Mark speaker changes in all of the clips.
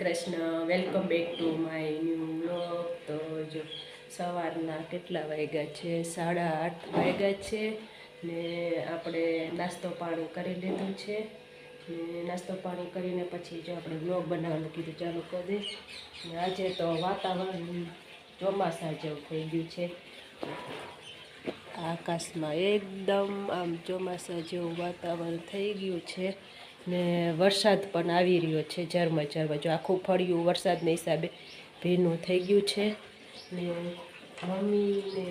Speaker 1: Krishna welcome back to my new blog તો જો સવારના કેટલા વાગ્યા છે? સાડા આઠ વાગ્યા છે ને આપણે નાસ્તો પાણી કરી લીધું છે ને નાસ્તો પાણી કરીને પછી જો આપણે બ્લોગ બનાવવાનું કીધું, ચાલુ કરી દઈશ. ને આજે તો વાતાવરણ ચોમાસા જેવું થઈ ગયું છે. આકાશમાં એકદમ આમ ચોમાસા જેવું વાતાવરણ થઈ ગયું છે. ને વરસાદ પણ આવી રહ્યો છે ઝરમ ઝરમ જો આખું ફળિયું વરસાદના હિસાબે ભીનું થઈ ગયું છે. ને મમ્મી ને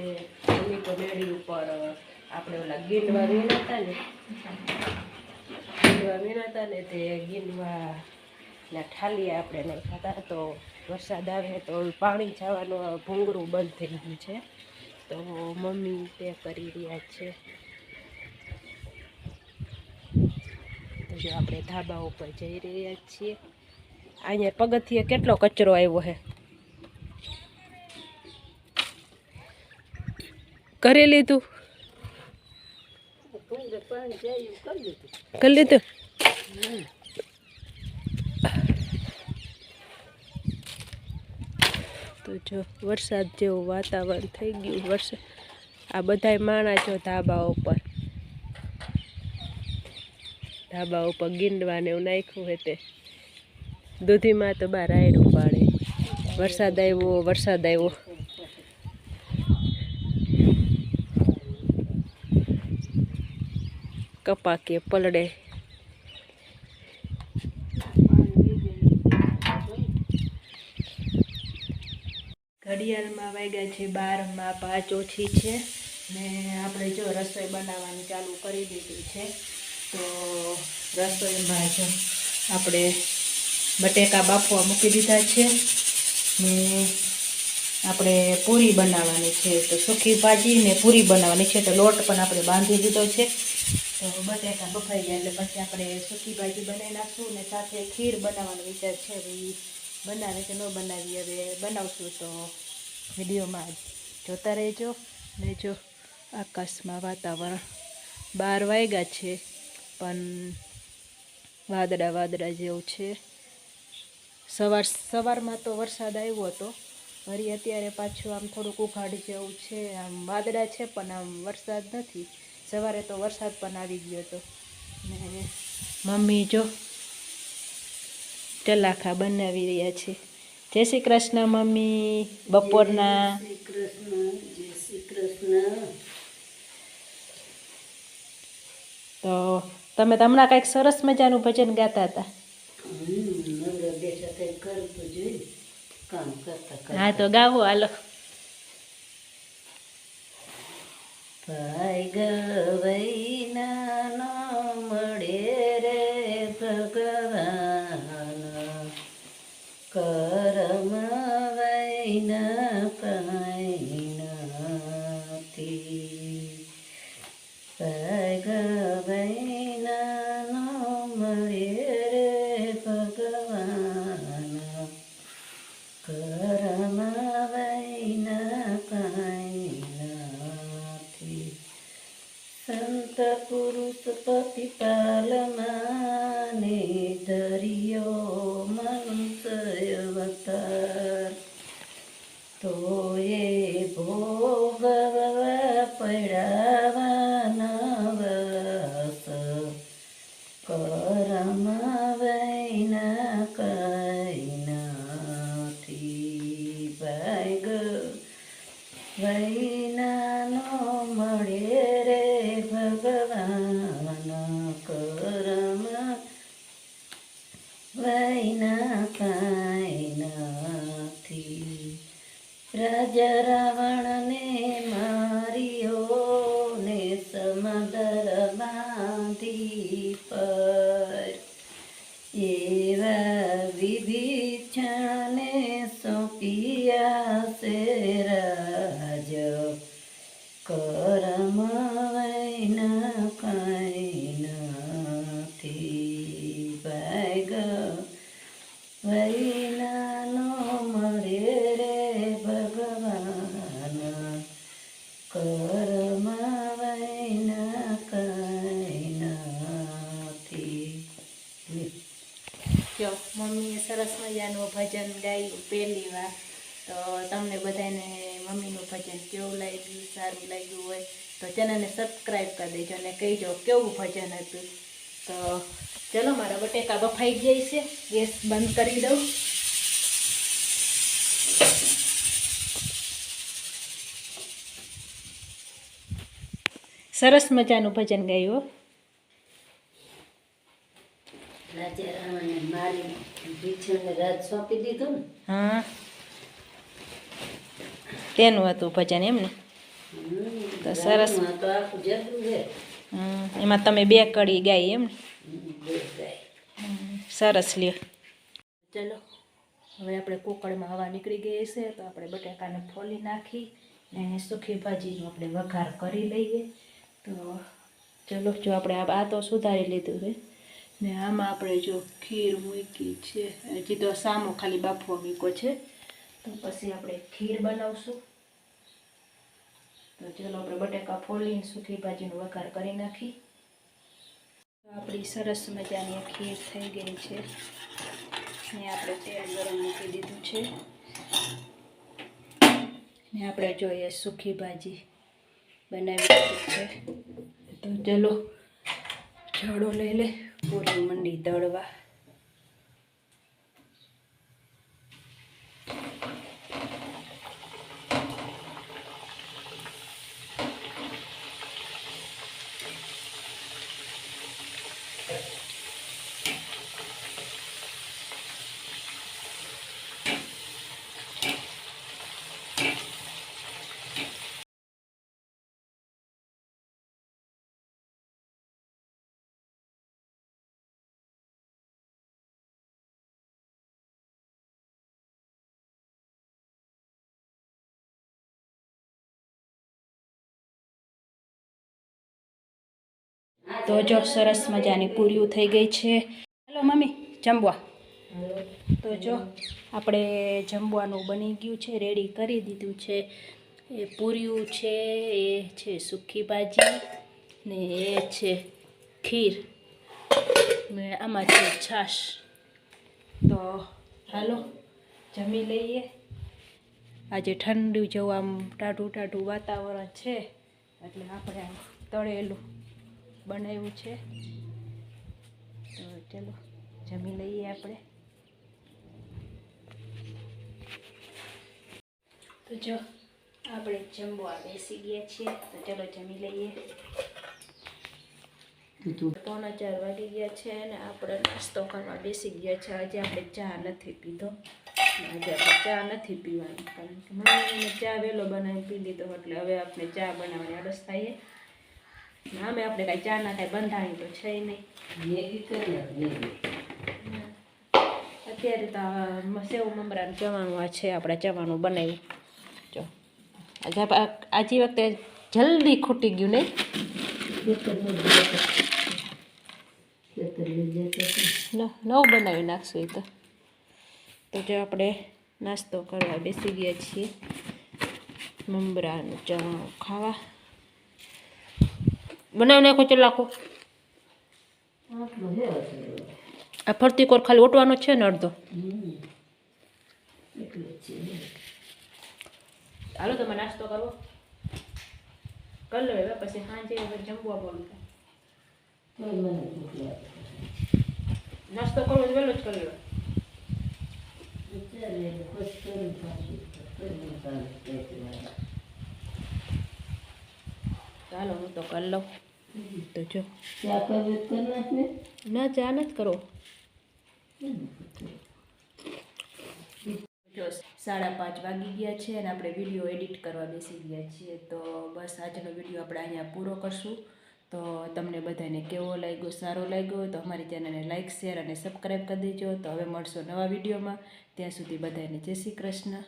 Speaker 1: મમ્મી તો મેળી ઉપર આપણે ઓલા ગીંડવા વીણાતા ને ગીંડવા વીણાતા ને તે ગીંડવા ના ઠાલિયા આપણે નાખ્યા હતા. તો વરસાદ આવે તો પાણી જવાનું ભૂંગળું બંધ થઈ ગયું છે. તો મમ્મી તે કરી રહ્યા છે. જો આપણે ધાબા ઉપર જઈ રહ્યા છીએ. અહીંયા પગથિયે કેટલો કચરો આવ્યો છે કરી લીધું? કરી લીધું? તો જો વરસાદ જેવું વાતાવરણ થઈ ગયું વરસાદ આ બધાય માણા જો ધાબા ઉપર. ધાબા ઉપર ગીંડવાને એવું નાખ્યું હોય તે. દૂધીમાં તો બહાર આયડું પાડે વરસાદ આવ્યો વરસાદ આવ્યો. કપાકે પલડે ઘડિયાળમાં વાગ્યા છે બારમાં પાંચ ઓછી છે ને આપણે જો રસોઈ બનાવવાની ચાલુ કરી દીધી છે. તો રસોઈમાં જો આપણે બટેકા બાફવા મૂકી દીધા છે. ને આપણે પૂરી બનાવવાની છે. તો સૂકી ભાજી ને પૂરી બનાવવાની છે. તો લોટ પણ આપણે બાંધી દીધો છે. તો બટેકા બફાઈ ગયા એટલે પછી આપણે સૂકી ભાજી બનાવી નાખશું ને સાથે ખીર બનાવવાનો વિચાર છે. ભાઈ બનાવે કે ન બનાવી હવે બનાવશું તો વિડીયોમાં જોતા રહેજો. ને જો આકાશમાં વાતાવરણ બાર વાગ્યા છે. પણ વાદળા વાદળા જેવું છે. સવાર સવારમાં તો વરસાદ આવ્યો હતો. વળી અત્યારે પાછું આમ થોડુંક ઉઘાડ જેવું છે. આમ વાદળા છે પણ આમ વરસાદ નથી. સવારે તો વરસાદ પણ આવી ગયો હતો. ને મમ્મી જો ચલાખા બનાવી રહ્યા છે. જય શ્રી કૃષ્ણ મમ્મી. બપોરના
Speaker 2: શ્રી કૃષ્ણ જય શ્રી કૃષ્ણ.
Speaker 1: તો તમે તો હમણાં કાંઈક સરસ મજાનું ભજન ગાતા હતા. હા, તો ગાવો, હાલો.
Speaker 2: ભાઈ ગવૈના ન રે ભગવાન. કરમ વૈના terpuruk seperti talenan વૈના કાંઈ નથી રાજા રાવણને માર્યો ને સમદર બાંધી પર. એવા વિભીષણને સોંપિયા છે
Speaker 1: જો મમ્મીએ સરસ મજાનું ભજન ગાયું પહેલી વાર. તો તમને બધાને મમ્મીનું ભજન કેવું લાગ્યું, સારું લાગ્યું હોય તો ચેનલને સબસ્ક્રાઈબ કરી દેજો અને કહીજો કેવું ભજન હતું. તો ચલો, મારા બટેકા બફાઈ જાય છે. ગેસ બંધ કરી દઉં. સરસ મજાનું ભજન ગાયું હો.
Speaker 2: રાજા મારી ભીક્ષણને રાજ સોંપી દીધું ને.
Speaker 1: હા. તેનું હતું ભજન એમ ને? તો સરસ.
Speaker 2: તો આખું જગું છે
Speaker 1: એમાં તમે બે કડી ગાય એમ ને. સરસ લ્યો. ચલો હવે આપણે કોકળમાં હવા નીકળી ગઈ છે તો આપણે બટાકાને ફોલી નાખી ને સુખી ભાજીનો આપણે વઘાર કરી લઈએ. તો ચલો જો આપણે આ આ તો સુધારી લીધું છે. ને આમાં આપણે જો ખીર મૂકી છે, હજી તો સામો ખાલી બાફો મૂક્યો છે. તો પછી આપણે ખીર બનાવશું. તો ચાલો આપણે બટેકા ફોલીને સૂકી ભાજીનો વઘાર કરી નાખી. આપણી સરસ મજાની ખીર થઈ ગઈ છે. ને આપણે તેલ ગરમ મૂકી દીધું છે. ને આપણે જોઈએ સૂકી ભાજી બનાવી છે. તો ચલો, જાડો લઈ લે. પૂરી મંડી દળવા તો જો સરસ મજાની પૂરીઓ થઈ ગઈ છે. હેલો મમ્મી, જમવા. તો જો આપણે જમવાનું બની ગયું છે, રેડી કરી દીધું છે. એ પૂરીયું છે, એ છે સૂકી ભાજી ને એ છે ખીર. ને આમાં છે છાશ. તો હાલો, જમી લઈએ. આજે ઠંડુ જેવું આમ ટાઢું ટાઢું વાતાવરણ છે, એટલે આપણે તળેલું. બનાવ્યું છે. તો ચલો, જમી લઈએ આપણે. તો જો, આપણે જમવા બેસી ગયા છીએ. તો ચલો જમી લઈએ. પોણા ચાર વાગી ગયા છે અને આપણે નાસ્તો કરવા બેસી ગયા છે. આજે આપણે ચા નથી પીધો. આજે આપણે ચા નથી પીવાની, કારણ કે મમ્મીને ચા વહેલો બનાવી પી લીધો, એટલે હવે આપણે ચા બનાવવાની આળસ ને આમે આપણે કાંઈ ચાના કાંઈ બંધાણી તો છે નહીં. અત્યારે તો સેવ મમરાનું ચવાણું આ છે આપણે ચવાણું બનાવ્યું. જો. આજે વખતે જલ્દી ખૂટી ગયું. ન- નવું બનાવી નાખશું એ તો. તો જો આપણે નાસ્તો કરવા બેસી ગયા છીએ. મમરાનું જવાનું ખાવા. બનાવી નાખો ચલાકો
Speaker 2: આટલું
Speaker 1: આ ફરતી કોર ખાલી ઓટવાનો છે ને અડધો. હાલો તમે નાસ્તો કરો કરી લો હવે, પછી સાંજે હવે જમવા બોલું. નાસ્તો કરવો વહેલો જ કરી લો. ચાલો હું તો કરી લઉં તો જો. ના ચા નથી કરો. જો સાડા પાંચ વાગી ગયા છે અને આપણે વીડિયો એડિટ કરવા બેસી ગયા છીએ. તો બસ આજનો વીડિયો આપણે અહીંયા પૂરો કરશું. તો તમને બધાને કેવો લાગ્યો સારો લાગ્યો તો અમારી ચેનલને લાઇક શેર અને સબસ્ક્રાઈબ કરી દેજો. તો હવે મળશો નવા વિડીયોમાં. ત્યાં સુધી બધાને જય શ્રી કૃષ્ણ.